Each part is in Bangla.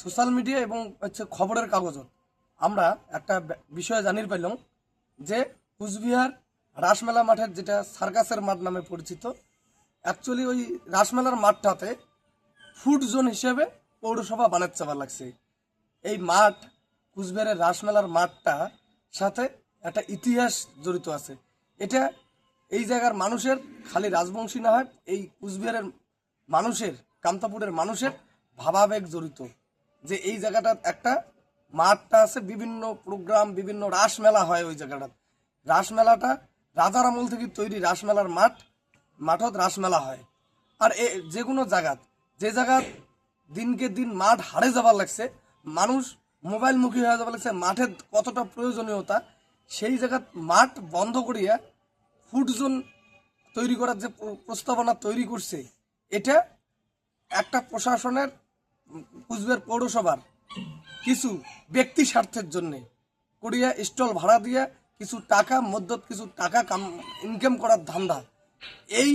সোশ্যাল মিডিয়া এবং হচ্ছে খবরের কাগজত। আমরা একটা বিষয় জানির পাইলাম যে কুচবিহার রাসমেলা মাঠের যেটা সার্কাসের মাঠ নামে পরিচিত অ্যাকচুয়ালি ওই রাসমেলার মাঠটাতে ফুড জোন হিসেবে পৌরসভা বানাতে চাওয়া লাগছে। এই মাঠ, কুচবিহারের রাসমেলার মাঠটা সাথে একটা ইতিহাস জড়িত আছে। এটা এই জায়গার মানুষের, খালি রাজবংশী না হয়, এই কুচবিহারের মানুষের, কামতাপুরের মানুষের ভাবাবেগ জড়িত। যে এই জায়গাটা একটা মাঠটা আছে, বিভিন্ন প্রোগ্রাম, বিভিন্ন রাসমেলা হয় ওই জায়গাটা রাসমেলাটা রাজার আমল থেকে তৈরি রাসমেলার মাঠ, মাঠত রাসমেলা হয়। আর এ যে কোনো জায়গাত, যে জায়গাত দিনকে দিন মাঠ হারে যাবার লাগছে, মানুষ মোবাইল মুখী হয়ে যাবার লাগছে, মাঠের কতটা প্রয়োজনীয়তা, সেই জায়গাত মাঠ বন্ধ করিয়া ফুড জোন তৈরি করার যে প্রস্তাবনা তৈরি করছে, এটা একটা প্রশাসনের কুচবিহার পৌরসভার কিছু ব্যক্তি স্বার্থের জন্য করিয়া স্টল ভাড়া দিয়া কিছু টাকা মধ্যত কিছু টাকা কাম ইনকাম করার ধান্দা। এই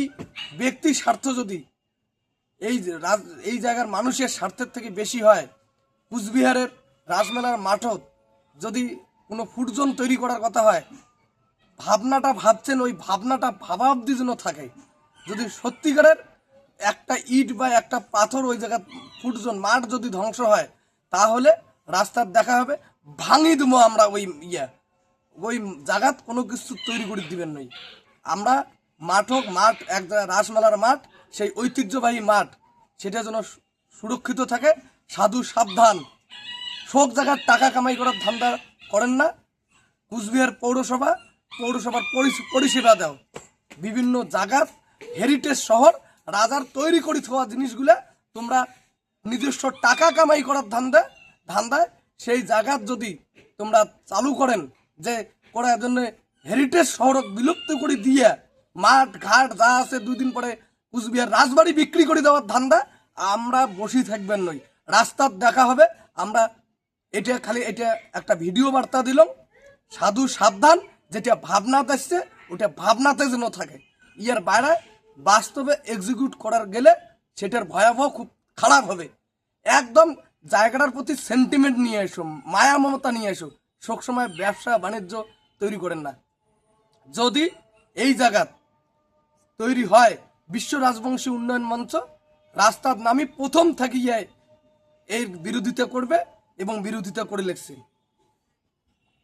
ব্যক্তি স্বার্থ যদি এই এই জায়গার মানুষের স্বার্থের থেকে বেশি হয়, কুচবিহারের রাসমেলার মাঠত যদি কোনো ফুটজোন তৈরি করার কথা হয়, ভাবনাটা ভাবছেন, ওই ভাবনাটা ভাবা অব্দি যেন থাকে। যদি সত্যিকারের একটা ইট বা একটা পাথর ওই জায়গা ফুটজন, মাঠ যদি ধ্বংস হয়, তাহলে রাস্তার দেখা হবে, ভাঙি দেবো আমরা ওই ইয়া। ওই জায়গাত কোনো কিছু তৈরি করে দিবেন নই। আমরা মাঠ হোক, মাঠ, এক জায়গায় রাসমেলার মাঠ, সেই ঐতিহ্যবাহী মাঠ, সেটা যেন সুরক্ষিত থাকে, সাধু সাবধান। সব জায়গার টাকা কামাই করার ধান্দা করেন না। কুচবিহার পৌরসভা, পৌরসভার পরিষ- পরিষেবা দাও। বিভিন্ন জায়গার হেরিটেজ শহর রাজার তৈরি করে থাকা জিনিসগুলা তোমরা নিজস্ব টাকা কামাই করার ধান্দা ধান্দায় সেই জায়গার যদি তোমরা চালু করেন যে করার জন্য হেরিটেজ শহর বিলুপ্ত করে দিয়ে মাঠ, ঘাট যা আছে দুই দিন পরে কুচবিহার রাজবাড়ি বিক্রি করে দেওয়ার ধান্দা, আমরা বসি থাকবেন নই। রাস্তার দেখা হবে, আমরা এটা খালি এটা একটা ভিডিও বার্তা দিলাম। সাধু সাবধান, যেটা ভাবনাতে আসছে, ওটা ভাবনাতে যেন থাকে। ইয়ার বাইরে বাস্তবে এক্সিকিউট করার গেলে সেটার ভয়াবহ খুব খারাপ হবে। একদম জায়গাটার প্রতি সেন্টিমেন্ট নিয়ে এসো, মায়া মমতা নিয়ে এসো সবসময় ব্যবসা, বাণিজ্য তৈরি করেন না। যদি এই জায়গাত তৈরি হয় বিশ্ব রাজবংশী উন্নয়ন মঞ্চ, রাস্তার নামই প্রথম থাকিয়ে এর বিরোধিতা করবে এবং বিরোধিতা করে লেখছে।